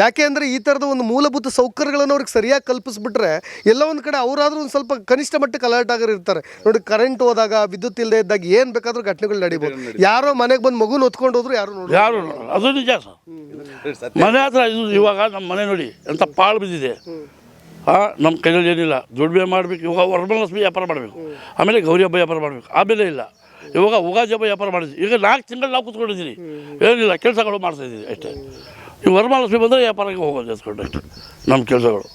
ಯಾಕೆ ಅಂದರೆ ಈ ಥರದ ಒಂದು ಮೂಲಭೂತ ಸೌಕರ್ಯಗಳನ್ನು ಅವ್ರಿಗೆ ಸರಿಯಾಗಿ ಕಲ್ಪಿಸ್ಬಿಟ್ರೆ ಎಲ್ಲ ಒಂದು ಕಡೆ ಅವರಾದರೂ ಒಂದು ಸ್ವಲ್ಪ ಕನಿಷ್ಠ ಮಟ್ಟಕ್ಕೆ ಅಲರ್ಟ್ ಆಗಿರ್ ಇರ್ತಾರೆ. ನೋಡಿ ಕರೆಂಟ್ ಹೋದಾಗ ವಿದ್ಯುತ್ ಇಲ್ಲದೆ ಇದ್ದಾಗ ಏನು ಬೇಕಾದರೂ ಘಟನೆಗಳು ನಡೀಬೋದು. ಯಾರೋ ಮನೆಗೆ ಬಂದು ಮಗುನ ಹೊತ್ಕೊಂಡು ಹೋದ್ರು ಯಾರು ನೋಡಿ
ಯಾರು. ಅದು ನಿಜ ಸರ್. ಮನೆ ಹತ್ರ ಇದು ಇವಾಗ ನಮ್ಮ ಮನೆ ನೋಡಿ ಎಂಥ ಪಾಳು ಬಿದ್ದಿದೆ. ಹಾಂ ನಮ್ಮ ಕೈಯಲ್ಲಿ ಏನಿಲ್ಲ. ದುಡಿಮೆ ಮಾಡಬೇಕು. ಇವಾಗ ವರ್ಮಲಕ್ಷ್ಮಿ ವ್ಯಾಪಾರ ಮಾಡಬೇಕು. ಆಮೇಲೆ ಗೌರಿ ಹಬ್ಬ ವ್ಯಾಪಾರ ಮಾಡಬೇಕು. ಆಮೇಲೆ ಇಲ್ಲ. ಇವಾಗ ಉಗಾದಿ ಹಬ್ಬ ವ್ಯಾಪಾರ ಮಾಡಿದ್ವಿ. ಈಗ ನಾಲ್ಕು ತಿಂಗಳು ನಾವು ಕೂತ್ಕೊಂಡಿದ್ದೀನಿ ಏನಿಲ್ಲ ಕೆಲಸಗಳು ಮಾಡ್ತಾಯಿದ್ದೀವಿ ಅಷ್ಟೇ. ಈ ವರಮಹಾಲಕ್ಷ್ಮಿ ಬಂದರೆ ವ್ಯಾಪಾರಕ್ಕೆ ಹೋಗೋದು ಎತ್ಕೊಂಡು ಅಷ್ಟೇ ನಮ್ಮ ಕೆಲಸಗಳು.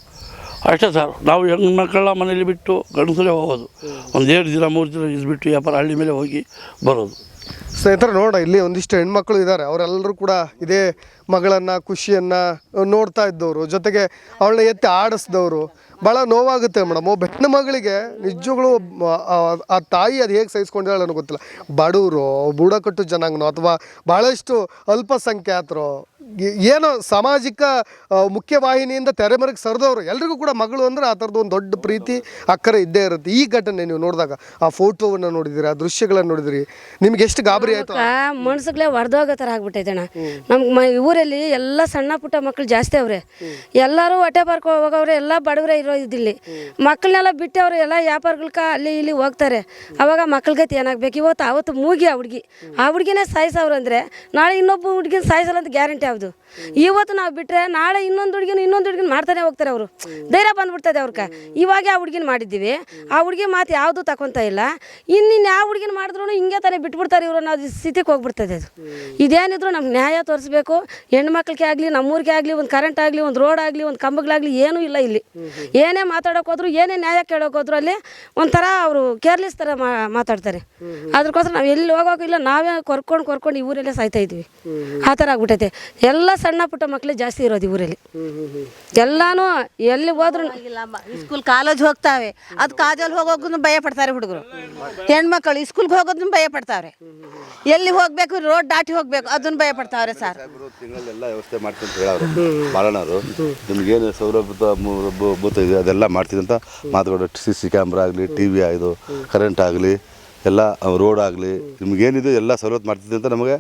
ಅಷ್ಟೇ ಸರ್ ನಾವು ಹೆಣ್ಮಕ್ಕಳ ಮನೇಲಿ ಬಿಟ್ಟು ಗಂಡಸರೇ ಹೋಗೋದು. ಒಂದು ಎರಡು ದಿನ, ಮೂರು ದಿನ ಇಸ್ಬಿಟ್ಟು ವ್ಯಾಪಾರ ಹಳ್ಳಿ ಮೇಲೆ ಹೋಗಿ ಬರೋದು.
ಸ್ನೇಹಿತರೆ ನೋಡ ಇಲ್ಲಿ ಒಂದಿಷ್ಟು ಹೆಣ್ಮಕ್ಳು ಇದ್ದಾರೆ. ಅವರೆಲ್ಲರೂ ಕೂಡ ಇದೇ ಮಗಳನ್ನ, ಖುಷಿಯನ್ನ ನೋಡ್ತಾ ಇದ್ದವರು. ಜೊತೆಗೆ ಅವಳನ್ನ ಎತ್ತಿ ಆಡಿಸಿದವರು. ಭಾಳ ನೋವಾಗುತ್ತೆ ಮೇಡಮ್. ಒಬ್ಬ ಹೆಣ್ಣು ಮಗಳಿಗೆ ನಿಜಗಳು ಆ ತಾಯಿ ಅದು ಹೇಗೆ ಸಹಿಸ್ಕೊಂಡಿದ್ದಾಳೆ ಅನ್ನೋ ಗೊತ್ತಿಲ್ಲ. ಬಡವರು ಬುಡಕಟ್ಟು ಜನಾಂಗನೋ, ಅಥವಾ ಭಾಳಷ್ಟು ಅಲ್ಪಸಂಖ್ಯಾತರು. ಏನೋ ಸಾಮಾಜಿಕ ಮುಖ್ಯವಾಹಿನಿಯಿಂದ ತೆರೆಮರೆಗೆ ಸರಿದವರು. ಎಲ್ರಿಗೂ ಕೂಡ ಮಗಳು ಅಂದರೆ ಆ ಥರದ್ದು ಒಂದು ದೊಡ್ಡ ಪ್ರೀತಿ ಅಕ್ಕರೆ ಇದ್ದೇ ಇರುತ್ತೆ. ಈ ಘಟನೆ ನೀವು ನೋಡಿದಾಗ ಆ ಫೋಟೋವನ್ನು ನೋಡಿದಿರಿ ಆ ದೃಶ್ಯಗಳನ್ನು ನೋಡಿದಿರಿ ನಿಮ್ಗೆ ಎಷ್ಟು ಗಾಬರಿ ಆಯ್ತು?
ಮನ್ಸುಗಳೇ ಹೊಡೆದೋಗೋ ಥರ ಆಗ್ಬಿಟ್ಟೈತೆ ಅಣ್ಣ. ನಮ್ಮ ಊರಲ್ಲಿ ಎಲ್ಲ ಸಣ್ಣ ಪುಟ್ಟ ಮಕ್ಕಳು ಜಾಸ್ತಿ ಅವ್ರೆ. ಎಲ್ಲರೂ ಹೊಟ್ಟೆ ಪಾರ್ಕ್ ಹೋಗವ್ರೆ ಎಲ್ಲ ಬಡವರೇ ಇರೋ ಇದಿಲ್ಲಿ. ಮಕ್ಕಳನ್ನೆಲ್ಲ ಅವರು ಎಲ್ಲ ವ್ಯಾಪಾರಗಳ್ಕ ಅಲ್ಲಿ ಇಲ್ಲಿ ಹೋಗ್ತಾರೆ. ಅವಾಗ ಮಕ್ಳಿಗತಿ ಏನಾಗಬೇಕು? ಇವತ್ತು ಅವತ್ತು ಮೂಗಿ ಆ ಹುಡುಗಿ. ಆ ಹುಡುಗಿನೇ ಸಾಯಿಸವ್ರು ಅಂದರೆ ನಾಳೆ ಇನ್ನೊಬ್ಬ ಹುಡುಗಿನ ಸಾಯಿಸಲ್ಲ ಅಂತ ಗ್ಯಾರಂಟಿ ಯಾವುದು ಇವತ್ತು ನಾವು ಬಿಟ್ಟರೆ ನಾಳೆ ಇನ್ನೊಂದು ಹುಡುಗಿನ ಇನ್ನೊಂದು ಮಾಡ್ತಾನೆ ಹೋಗ್ತಾರೆ ಅವರು. ಧೈರ್ಯ ಬಂದ್ಬಿಡ್ತದೆ ಅವ್ರಕ ಇವಾಗ ಆ ಹುಡುಗಿನ ಮಾಡಿದ್ದೀವಿ. ಆ ಹುಡುಗಿ ಮಾತು ಯಾವುದು ತಗೊಂತ ಇಲ್ಲ. ಇನ್ನಿನ್ನು ಯಾವ ಹುಡುಗಿನ ಮಾಡಿದ್ರು ಹಿಂಗೆ ತಾನೇ ಬಿಟ್ಬಿಡ್ತಾರೆ ಇವರು ನಾವು ಸ್ಥಿತಿಗೆ ಹೋಗ್ಬಿಡ್ತದೆ ಅದು. ಇದೇನಿದ್ರು ನಮ್ಗೆ ನ್ಯಾಯ ತೋರಿಸ್ಬೇಕು. ಹೆಣ್ಮಕ್ಳಿಗೆ ಆಗಲಿ, ನಮ್ಮೂರಿಗೆ ಆಗಲಿ, ಒಂದು ಕರೆಂಟ್ ಆಗಲಿ, ಒಂದು ರೋಡ್ ಆಗಲಿ, ಒಂದು ಕಂಬಗಳಾಗಲಿ ಏನೂ ಇಲ್ಲ ಇಲ್ಲಿ. ಏನೇ ಮಾತಾಡೋಕೆ ಹೋದ್ರು, ಏನೇ ನ್ಯಾಯ ಕೇಳೋಕೆ ಹೋದ್ರು ಅಲ್ಲಿ ಒಂಥರ ಅವರು ಕೇರ್ಲೆಸ್ ಥರ ಮಾತಾಡ್ತಾರೆ. ಅದಕ್ಕೋಸ್ಕರ ನಾವು ಎಲ್ಲಿ ಹೋಗೋಕಿಲ್ಲ ನಾವೇ ಕೊರ್ಕೊಂಡು ಕೊರ್ಕೊಂಡು ಈ ಊರಲ್ಲೇ ಸಾಯ್ತಾ ಇದ್ವಿ. ಆ ಥರ ಆಗ್ಬಿಟ್ಟೈತೆ. ಎಲ್ಲ ಸಣ್ಣ ಪುಟ್ಟ ಮಕ್ಕಳೇ ಜಾಸ್ತಿ ಇರೋದು ಈ ಊರಲ್ಲಿ. ಎಲ್ಲಾನು ಎಲ್ಲಿ ಹೋದ್ರು
ಸ್ಕೂಲ್ ಕಾಲೇಜ್ ಹೋಗ್ತಾವೆ. ಅದು ಕಾಲೇಜಲ್ಲಿ ಹೋಗೋದನ್ನು ಭಯ ಪಡ್ತಾರೆ ಹುಡುಗರು. ಹೆಣ್ಮಕ್ಳು ಸ್ಕೂಲ್ಗೆ ಹೋಗೋದನ್ನು ಭಯ ಪಡ್ತಾವ್ರೆ. ಎಲ್ಲಿ ಹೋಗ್ಬೇಕು ರೋಡ್ ದಾಟಿ ಹೋಗ್ಬೇಕು ಅದನ್ನ ಭಯ ಪಡ್ತಾವ್ರೆ ಸರ್.
ತಿಂಗಳಲ್ಲೆಲ್ಲ ವ್ಯವಸ್ಥೆ ಮಾಡ್ತೀನಿ ಅಂತ ಹೇಳೋರು ಬಾಳಣ್ಣವರು ನಿಮ್ಗೇನು ಸೌಲಭ್ಯ ಇದೆ ಅದೆಲ್ಲ ಮಾಡ್ತೀನಿ ಅಂತ ಮಾತುಗಳು ಸಿ ಸಿ ಕ್ಯಾಮ್ರಾ ಆಗಲಿ ಟಿ ವಿ ಇದು ಕರೆಂಟ್ ಆಗಲಿ ಎಲ್ಲ ರೋಡ್ ಆಗಲಿ ನಿಮ್ಗೇನಿದೆ ಎಲ್ಲ ಸೌಲಭ್ಯ ಮಾಡ್ತಿದ್ದೆ ಅಂತ ನಮಗೆ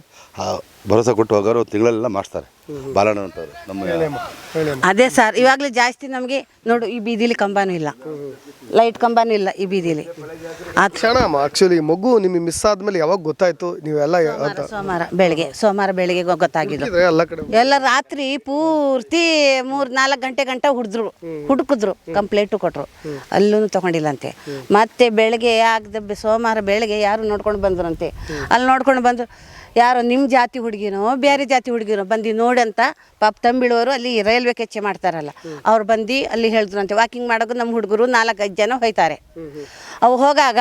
ಭರೋಸೆ ಕೊಟ್ಟು ಹೋಗೋರು ತಿಂಗಳೆಲ್ಲ ಮಾಡಿಸ್ತಾರೆ. ಬಾಲಣ್ಣ ಅಂತವ್ರು ನಮ್ಮ
ಅದೇ ಸರ್ ಇವಾಗಲೇ ಜಾಸ್ತಿ ನಮಗೆ ನೋಡು ಈ ಬೀದಿಲಿ ಕಂಬನೂ ಇಲ್ಲ. ಲೈಟ್ ಕಂಬನೂ ಇಲ್ಲ ಈ ಬೀದಿಲಿ.
ಕ್ಷಣ ಆಕ್ಚುಲಿ ಮಗು ನಿಮಗೆ ಮಿಸ್ ಆದ್ಮೇಲೆ ಯಾವಾಗ ಗೊತ್ತಾಯ್ತು? ನೀವೆಲ್ಲ
ಸೋಮವಾರ ಬೆಳಿಗ್ಗೆ ಸೋಮವಾರ ಬೆಳಿಗ್ಗೆ ಗೊತ್ತಾಗಿದ್ದು.
ಇದ್ರೆ ಎಲ್ಲ
ರಾತ್ರಿ ಪೂರ್ತಿ ಮೂರ್ ನಾಲ್ಕು ಗಂಟೆ ಗಂಟೆ ಹುಡಿದ್ರು ಹುಡುಕಿದ್ರು ಕಂಪ್ಲೇಂಟು ಕೊಟ್ರು. ಅಲ್ಲೂ ತಗೊಂಡಿಲ್ಲಂತೆ. ಮತ್ತೆ ಬೆಳಗ್ಗೆ ಆಗದ ಸೋಮವಾರ ಬೆಳಗ್ಗೆ ಯಾರು ನೋಡ್ಕೊಂಡು ಬಂದ್ರಂತೆ? ಅಲ್ಲಿ ನೋಡ್ಕೊಂಡು ಬಂದ್ರು ಯಾರೋ ನಿಮ್ಮ ಜಾತಿ ಹುಡುಗಿನೋ ಬೇರೆ ಜಾತಿ ಹುಡುಗಿನೋ ಬಂದು ನೋಡಿ ಅಂತ ಪಾಪ ತಂಬಿಳುವರು ಅಲ್ಲಿ ರೈಲ್ವೆ ಕೆಚ್ಚೆ ಮಾಡ್ತಾರಲ್ಲ. ಅವ್ರು ಬಂದು ಅಲ್ಲಿ ಹೇಳಿದ್ರಂತೆ ವಾಕಿಂಗ್ ಮಾಡೋಕೆ ನಮ್ಮ ಹುಡುಗರು ನಾಲ್ಕೈದು ಜನ ಹೋಯ್ತಾರೆ. ಅವು ಹೋಗಾಗ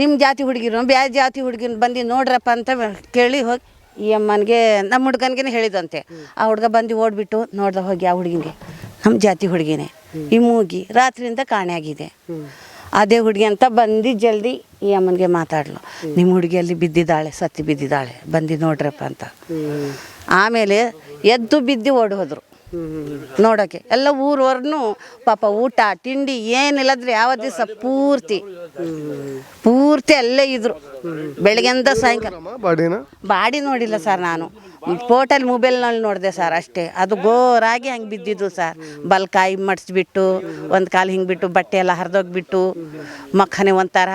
ನಿಮ್ಮ ಜಾತಿ ಹುಡುಗಿನೋ ಬೇರೆ ಜಾತಿ ಹುಡುಗಿನ ಬಂದು ನೋಡ್ರಪ್ಪ ಅಂತ ಕೇಳಿ ಹೋಗಿ ಈ ಅಮ್ಮನಿಗೆ ನಮ್ಮ ಹುಡುಗನಿಗೆ ಹೇಳಿದಂತೆ. ಆ ಹುಡುಗ ಬಂದು ಓಡ್ಬಿಟ್ಟು ನೋಡ್ದೆ ಹೋಗಿ ಆ ಹುಡುಗಿಗೆ ನಮ್ಮ ಜಾತಿ ಹುಡುಗಿನೇ ಈ ಮೂಗಿ ರಾತ್ರಿಯಿಂದ ಕಾಣೆಯಾಗಿದೆ. ಅದೇ ಹುಡುಗಿ ಅಂತ ಬಂದು ಜಲ್ದಿ ಈ ಅಮ್ಮನಿಗೆ ಮಾತಾಡ್ಲು. ನಿಮ್ಮ ಹುಡುಗಿಯಲ್ಲಿ ಬಿದ್ದಿದ್ದಾಳೆ ಸತ್ತಿ ಬಿದ್ದಿದ್ದಾಳೆ ಬಂದು ನೋಡ್ರಪ್ಪ ಅಂತ. ಆಮೇಲೆ ಎದ್ದು ಬಿದ್ದು ಓಡಿ ಹೋದ್ರು. ನೋಡೋಕ್ಕೆ ಎಲ್ಲ ಊರವ್ರನ್ನು ಪಾಪ ಊಟ ತಿಂಡಿ ಏನಿಲ್ಲದ್ರೆ ಯಾವ ದಿವಸ ಪೂರ್ತಿ ಪೂರ್ತಿ ಅಲ್ಲೇ ಇದ್ರು. ಬೆಳಗ್ಗೆಂದ ಸಾಯಂಕಾಲ. ಬಾಡಿ ನೋಡಿಲ್ಲ ಸರ್ ನಾನು. ಫೋಟಲ್ ಮೊಬೈಲ್ನಲ್ಲಿ ನೋಡಿದೆ ಸರ್ ಅಷ್ಟೇ. ಅದು ಗೋರಾಗಿ ಹಂಗೆ ಬಿದ್ದಿದ್ದು ಸರ್ ಬಲ್ ಕಾಯಿ ಮಡಿಸ್ಬಿಟ್ಟು ಒಂದು ಕಾಲು ಹಿಂಗೆ ಬಿಟ್ಟು ಬಟ್ಟೆ ಎಲ್ಲ ಹರಿದೋಗ್ಬಿಟ್ಟು ಮಕ್ಕನೆ ಒಂಥರ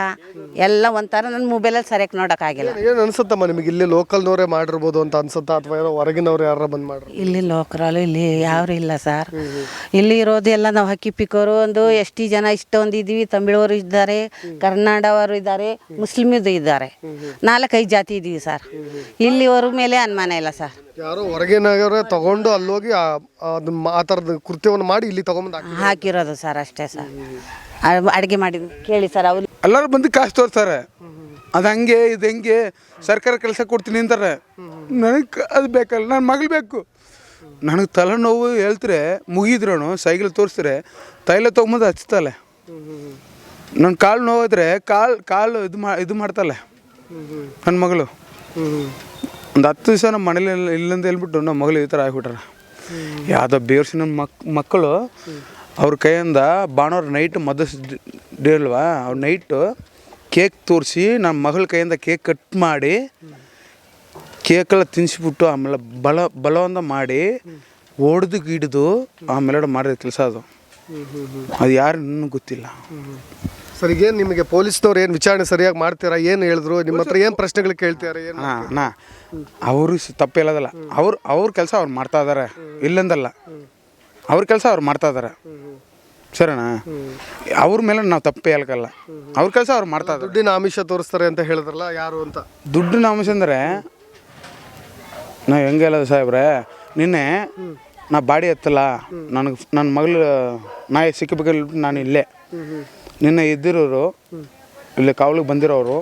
ಎಲ್ಲ ಒಂಥರ ನನ್ನ ಮೊಬೈಲಲ್ಲಿ ಸರಿಯಾಗಿ ನೋಡೋಕ್ಕಾಗಿಲ್ಲ
ಏನು ಅನ್ಸುತ್ತಮ್ಮ ನಿಮಗೆ? ಇಲ್ಲಿ ಲೋಕಲ್ನವರೇ ಮಾಡಿರ್ಬೋದು ಅಂತ ಅನ್ಸುತ್ತಾ? ಅಥವಾ ಏನೋ ಹೊರಗಿನವ್ರು ಯಾರು ಬಂದು ಮಾಡಿ
ಇಲ್ಲಿ ಲೋಕರಲ್ಲೂ ಇಲ್ಲಿ ಯಾರು ಇಲ್ಲ ಸರ್ ಇಲ್ಲಿ ಇರೋದು ಎಲ್ಲ ನಾವು ಹಕ್ಕಿ ಪಿಕ್ಕೋರು ಒಂದು ಎಷ್ಟು ಜನ ಇಷ್ಟೊಂದು ಇದ್ದೀವಿ ತಮಿಳವರು ಇದ್ದಾರೆ ಕನ್ನಡವರು ಇದ್ದಾರೆ ಮುಸ್ಲಿಮಿದು ಇದ್ದಾರೆ. ನಾಲ್ಕೈದು ಜಾತಿ ಇದ್ದೀವಿ ಸರ್ ಇಲ್ಲಿವರ ಮೇಲೆ ಅನುಮಾನ ಇಲ್ಲ ಸರ್
ಯಾರೋ ಹೊರಗಿನವರೇ ತಗೊಂಡು ಅಲ್ಲೋಗಿ ಆ- ಅದನ್ನ ಮಾ- ಆ ಥರದ ಕೃತ್ಯವನ್ನು ಮಾಡಿ ಇಲ್ಲಿ ತಗೊಂಬಂದು ಹಾಕಿ
ಹಾಕಿರೋದು ಸರ್ ಅಷ್ಟೇ ಸರ್. ಅಡುಗೆ ಮಾಡಿದ್ದು ಕೇಳಿ ಸರ್ ಅವ್ರು
ಎಲ್ಲರೂ ಬಂದು ಕಾಸು ತೋರ್ತಾರೆ ಅದು ಹಂಗೆ ಇದು ಹೆಂಗೆ ಸರ್ಕಾರ ಕೆಲಸ ಕೊಡ್ತೀನಿ ಅಂತಾರೆ. ನನಗೆ ಅದು ಬೇಕಲ್ಲ ನನ್ನ ಮಗಳು ಬೇಕು. ನನಗೆ ತಲೆನೋವು ಹೇಳ್ತಾರೆ ಮುಗಿದ್ರೂ ಸೈಕಲ್ ತೋರಿಸ್ತಾರೆ ತೈಲ ತೊಗೊಂಬಂದು ಹಚ್ತಾಳೆ. ನನ್ನ ಕಾಲು ನೋವಿದ್ರೆ ಕಾಲು ಕಾಲು ಇದು ಮಾ ಇದು ಮಾಡ್ತಾಳೆ. ನನ್ನ ಮಗಳು. ಒಂದು ಹತ್ತು ದಿವಸ ನಮ್ಮ ಮನೇಲಿ ಇಲ್ಲ- ಇಲ್ಲಂತ ಹೇಳ್ಬಿಟ್ಟು ನಮ್ಮ ಮಗಳು ಈ ಥರ ಆಗ್ಬಿಟ್ರೆ. ಯಾವುದೋ ಬೇರ್ಸಿನ ಮಕ್ ಮಕ್ಕಳು ಅವ್ರ ಕೈಯಿಂದ ಭಾನುವಾರ ನೈಟ್ ಮದರ್ಸ್ ಡೇ ಅಲ್ವಾ ಅವ್ರ ನೈಟು ಕೇಕ್ ತೋರಿಸಿ ನಮ್ಮ ಮಗಳ ಕೈಯಿಂದ ಕೇಕ್ ಕಟ್ ಮಾಡಿ ಕೇಕೆಲ್ಲ ತಿನ್ನಿಸ್ಬಿಟ್ಟು ಆಮೇಲೆ ಬಲ ಬಲವಂತ ಮಾಡಿ ಹೊಡೆದು ಗಿಡ್ದು ಆಮೇಲೆ ಮಾಡಿದ ಕೆಲಸ ಅದು ಅದು ಯಾರು ಇನ್ನೂ ಗೊತ್ತಿಲ್ಲ.
ಸರ್ ಈಗ ಏನು ನಿಮಗೆ ಪೊಲೀಸ್ನವ್ರು ಏನು ವಿಚಾರಣೆ ಸರಿಯಾಗಿ ಮಾಡ್ತೀರಾ? ಏನು ಹೇಳಿದ್ರು? ನಿಮ್ಮ ಹತ್ರ ಏನು ಪ್ರಶ್ನೆಗಳು ಕೇಳ್ತಾರೆ ಏನು
ಅಣ್ಣ ಅವರು ತಪ್ಪು ಹೇಳೋದಲ್ಲ ಅವ್ರು ಅವ್ರ ಕೆಲಸ ಅವ್ರು ಮಾಡ್ತಾ ಇದಾರೆ. ಇಲ್ಲಂದಲ್ಲ. ಅವ್ರ ಕೆಲಸ ಅವ್ರು ಮಾಡ್ತಾ ಇದಾರೆ. ಸರಿನಾ? ಅವ್ರ ಮೇಲೆ ನಾವು ತಪ್ಪು ಹೇಳ್ಕಲ್ಲ. ಅವ್ರ ಕೆಲಸ ಅವ್ರು ಮಾಡ್ತಾ ಇದ್ದಾರೆ
ದುಡ್ಡಿನ ಆಮಿಷ ತೋರಿಸ್ತಾರೆ ಅಂತ ಹೇಳಿದ್ರಲ್ಲ ಯಾರು ಅಂತ?
ದುಡ್ಡಿನ ಆಮಿಷ ಅಂದರೆ ನಾವು ಹೆಂಗೆ ಹೇಳೋದು ಸಾಹೇಬ್ರೆ ನಿನ್ನೆ ನಾ ಬಾಡಿ ಎತ್ತಲ್ಲ ನನಗೆ ನನ್ನ ಮಗಳು ನಾಯಿ ಸಿಕ್ಕಬೇಕಲ್ಲಿ ನಾನು ಇಲ್ಲೇ. ನಿನ್ನೆ ಇದ್ದಿರೋರು, ಇಲ್ಲಿ ಕಾವಲಿಗೆ ಬಂದಿರೋರು,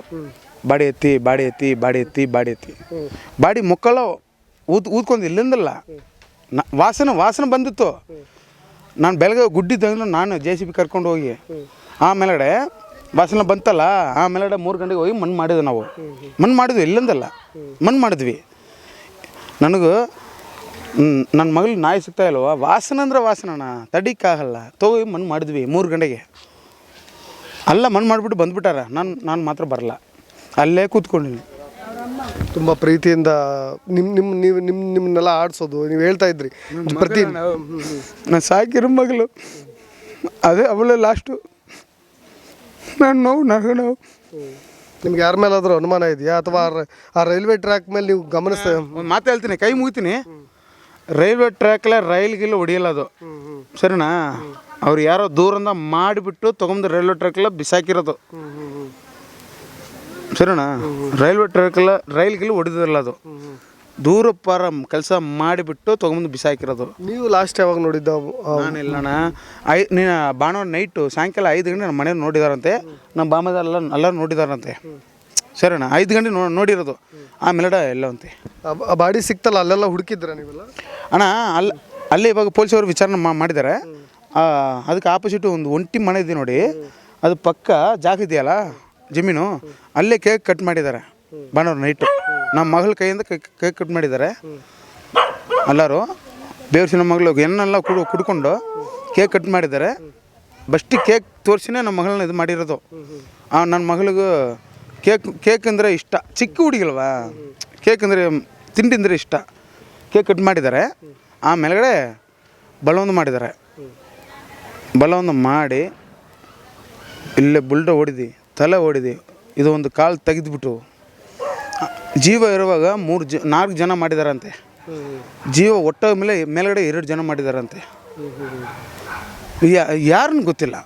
ಬಾಡಿ ಎತ್ತಿ ಬಾಡಿ ಎತ್ತಿ ಬಾಡಿ ಎತ್ತಿ ಬಾಡಿ ಎತ್ತಿ. ಬಾಡಿ ಮುಕ್ಕಲ್ಲ, ಊದ್, ಊದ್ಕೊಂಡು ಇಲ್ಲಿಂದಲ್ಲ. ನ, ವಾಸನೆ ವಾಸನೆ ಬಂದಿತ್ತು. ನಾನು ಬೆಳಗ್ಗೆ ಗುಡ್ಡಿದ್ದಾಗ ನಾನು ಜೆ ಸಿ ಬಿ ಕರ್ಕೊಂಡು ಹೋಗಿ ಆಮೇಲೆ ವಾಸನೆ ಬಂತಲ್ಲ ಆಮೇಲೆ ಮೂರು ಗಂಟೆಗೆ ಹೋಗಿ ಮಣ್ಣು ಮಾಡಿದ್ವಿ ನಾವು. ಮಣ್ಣು ಮಾಡಿದ್ವಿ ಇಲ್ಲಿಂದಲ್ಲ. ಮಣ್ಣು ಮಾಡಿದ್ವಿ. ನನಗೂ ನನ್ನ ಮಗಳು ನಾಯಿ ಸಿಗ್ತಾ ಇಲ್ವ? ವಾಸನೆ ಅಂದ್ರೆ ವಾಸನಣ್ಣ ತಡಿಕ್ಕಾಗಲ್ಲ ತೋಗಿ ಮಣ್ಣು ಮಾಡಿದ್ವಿ ಮೂರು ಗಂಟೆಗೆ. ಅಲ್ಲ ಮಣ್ಣು ಮಾಡಿಬಿಟ್ಟು ಬಂದ್ಬಿಟ್ಟಾರ. ನಾನು ನಾನು ಮಾತ್ರ ಬರಲ್ಲ. ಅಲ್ಲೇ ಕೂತ್ಕೊಂಡಿನಿ.
ತುಂಬ ಪ್ರೀತಿಯಿಂದ ನಿಮ್ಮ ನಿಮ್ಮ ನೀವು ನಿಮ್ಮ ನಿಮ್ಮನ್ನೆಲ್ಲ ಆಡಿಸೋದು ನೀವು ಹೇಳ್ತಾ ಇದ್ರಿ. ಪ್ರತಿ
ನಾನು ಸಾಕಿರೋ ಮಗಳು. ಅದೇ ಅವಳೇ ಲಾಸ್ಟು ನಾನು ನೋವು ನನಗೆ ನೋವು.
ನಿಮ್ಗೆ ಯಾರ ಮೇಲಾದರೂ ಅನುಮಾನ ಇದೆಯಾ? ಅಥವಾ ಆ ರೈಲ್ವೆ ಟ್ರ್ಯಾಕ್ ಮೇಲೆ ನೀವು ಗಮನಿಸ್ತಾ
ಒಂದು ಮಾತು ಹೇಳ್ತೀನಿ ಕೈ ಮುಗಿತೀನಿ. ರೈಲ್ವೆ ಟ್ರ್ಯಾಕ್ಲೆ ರೈಲ್ಗಿಲ್ಲ ಹೊಡಿಯಲ್ಲ ಅದು. ಸರಿನಾ? ಅವ್ರು ಯಾರೋ ದೂರಿಂದ ಮಾಡಿಬಿಟ್ಟು ತೊಗೊಂಡು ರೈಲ್ವೆ ಟ್ರ್ಯಾಕ್ಲ ಬಿಸಾಕಿರೋದು. ಸರಿನಾ? ರೈಲ್ವೆ ಟ್ರ್ಯಾಕ್ಲ ರೈಲ್ಗೆಲ್ಲ ಹೊಡೆದಿರಲ್ಲ ಅದು. ದೂರ ಪಾರ ಕೆಲಸ ಮಾಡಿಬಿಟ್ಟು ತೊಗೊಂಬಂದು ಬಿಸಾಕಿರೋದು.
ನೀವು ಲಾಸ್ಟ್ ಯಾವಾಗ ನೋಡಿದ್ದ ನಾನು
ನಾನಿಲ್ಲಣ್ಣ. ಐ ನೀನು ಭಾನುವಾರ ನೈಟು ಸಾಯಂಕಾಲ ಐದು ಗಂಟೆ ನಮ್ಮ ಮನೆಯವ್ರು ನೋಡಿದಾರಂತೆ. ನಮ್ಮ ಬಾಮದೆಲ್ಲ ಎಲ್ಲರೂ ನೋಡಿದಾರಂತೆ. ಸರಿಣ ಐದು ಗಂಟೆ ನೋ ನೋಡಿರೋದು. ಆಮೇಲೆ ಎಲ್ಲ
ಅಂತೆ. ಆ ಬಾಡಿ ಸಿಕ್ತಲ್ಲ ಅಲ್ಲೆಲ್ಲ ಹುಡುಕಿದ್ರ ನೀವೆಲ್ಲ?
ಅಣ್ಣ ಅಲ್ಲಿ ಅಲ್ಲಿ ಇವಾಗ ಪೊಲೀಸವರು ವಿಚಾರಣೆ ಮಾಡಿದ್ದಾರೆ. ಅದಕ್ಕೆ ಆಪೋಸಿಟ್ ಒಂದು ಒಂಟಿ ಮನೆ ಇದೆ ನೋಡಿ. ಅದು ಪಕ್ಕ ಜಾಗ ಇದೆಯಲ್ಲ, ಜಮೀನು. ಅಲ್ಲೇ ಕೇಕ್ ಕಟ್ ಮಾಡಿದ್ದಾರೆ. ಭಾನುವಾರ ನೈಟು ನಮ್ಮ ಮಗಳ ಕೈಯಿಂದ ಕೇಕ್ ಕಟ್ ಮಾಡಿದ್ದಾರೆ. ಎಲ್ಲರೂ. ಬೇವ್ಸಿನ ಮಗಳು ಎನ್ನೆಲ್ಲ ಕುಡು, ಕುಡ್ಕೊಂಡು ಕೇಕ್ ಕಟ್ ಮಾಡಿದ್ದಾರೆ. ಬಸ್ಟಿಗೆ ಕೇಕ್ ತೋರಿಸಿನೇ ನಮ್ಮ ಮಗಳನ್ನ ಇದು ಮಾಡಿರೋದು. ಆ, ನನ್ನ ಮಗಳಿಗೂ ಕೇಕ್ ಕೇಕ್ ಅಂದರೆ ಇಷ್ಟ. ಚಿಕ್ಕ ಹುಡುಗಿಲ್ವಾ ಕೇಕ್ ಅಂದರೆ ತಿಂಡಿ ಅಂದರೆ ಇಷ್ಟ. ಕೇಕ್ ಕಟ್ ಮಾಡಿದ್ದಾರೆ. ಆ, ಮೇಲ್ಗಡೆ ಬಲವಂತ ಮಾಡಿದ್ದಾರೆ. ಬಲವಂತ ಮಾಡಿ ಇಲ್ಲೇ ಬುಲ್ಡ ಹೊಡೆದು, ತಲೆ ಹೊಡೆದು, ಇದು ಒಂದು ಕಾಲು ತೆಗೆದ್ಬಿಟ್ಟು ಜೀವ ಇರುವಾಗ ಮೂರು ಜ, ನಾಲ್ಕು ಜನ ಮಾಡಿದಾರಂತೆ. ಜೀವ ಒಟ್ಟ ಮೇಲೆ ಮೇಲ್ಗಡೆ ಎರಡು ಜನ ಮಾಡಿದಾರಂತೆ. ಯಾ, ಯಾರನ್ನು ಗೊತ್ತಿಲ್ಲ.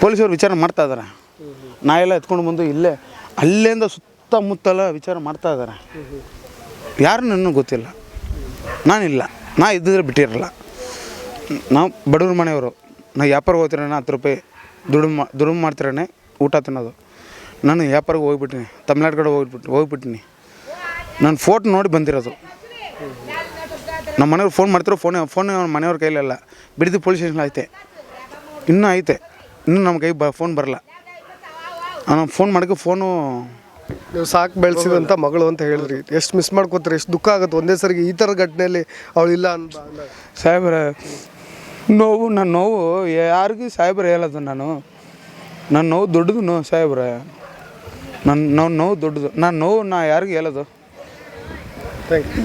ಪೊಲೀಸರು ವಿಚಾರ ಮಾಡ್ತಾ ಇದ್ದಾರೆ ನಾ ಎಲ್ಲ ಎತ್ಕೊಂಡು ಬಂದು ಇಲ್ಲೇ, ಅಲ್ಲಿಂದ ಸುತ್ತಮುತ್ತಲ ವಿಚಾರ ಮಾಡ್ತಾ ಇದ್ದಾರೆ ಯಾರನ್ನು ಗೊತ್ತಿಲ್ಲ. ನಾನಿಲ್ಲ. ನಾ ಇದ್ದಿದ್ರೆ ಬಿಟ್ಟಿರಲ್ಲ. ನಾವು ಬಡವ್ರ ಮನೆಯವರು. ನಾ ವ್ಯಾಪಾರ ಹೋಗ್ತಿರೋಣ ಹತ್ತು ರೂಪಾಯಿ ದುಡಿಮ್ ಮಾ ದುಡಿಮೆ ಮಾಡ್ತಿರೋಣ ಊಟ ತಿನ್ನೋದು. ನಾನು ವ್ಯಾಪಾರಕ್ಕೆ ಹೋಗ್ಬಿಟ್ಟಿನಿ ತಮಿಳ್ನಾಡು ಕಡೆ ಹೋಗ್ಬಿಟ್ಟು ಹೋಗ್ಬಿಟ್ಟಿನಿ. ನಾನು ಫೋಟೋ ನೋಡಿ ಬಂದಿರೋದು. ನಮ್ಮ ಮನೆಯವ್ರು ಫೋನ್ ಮಾಡ್ತಿರೋ ಫೋನ್ ಫೋನ್ ಮನೆಯವ್ರ ಕೈಲಿಲ್ಲ ಬಿಡಿದು ಪೊಲೀಸ್ ಸ್ಟೇಷನ್ ಐತೆ. ಇನ್ನೂ ಐತೆ ಇನ್ನೂ ನಮ್ಮ ಕೈ ಬ ಫೋನ್ ಬರಲ್ಲ. ನಾನು ಫೋನ್ ಮಾಡೋಕ್ಕೆ ಫೋನು
ನೀವು ಸಾಕು ಬೆಳೆಸಿದಂಥ ಮಗಳು ಅಂತ ಹೇಳಿದ್ರಿ. ಎಷ್ಟು ಮಿಸ್ ಮಾಡ್ಕೋತೀರಿ ಎಷ್ಟು ದುಃಖ ಆಗುತ್ತೆ. ಒಂದೇ ಸರಿಗೆ ಈ ಥರ ಘಟನೆಯಲ್ಲಿ ಅವಳಿಲ್ಲ ಇಲ್ಲ ಅಂತ.
ಸಾಹೇಬ್ರ ನೋವು, ನನ್ನ ನೋವು, ಯಾರಿಗೂ ಸಾಹೇಬ್ರ ಹೇಳೋದು ನಾನು. ನನ್ನ ನೋವು ದೊಡ್ಡದು ನೋವು ಸಾಹೇಬ್ರೆ. ನನ್ನ ನೋವು ನೋವು ದೊಡ್ಡದು. ನಾನು ನೋವು ನಾ ಯಾರಿಗೂ ಹೇಳೋದು.
Thank you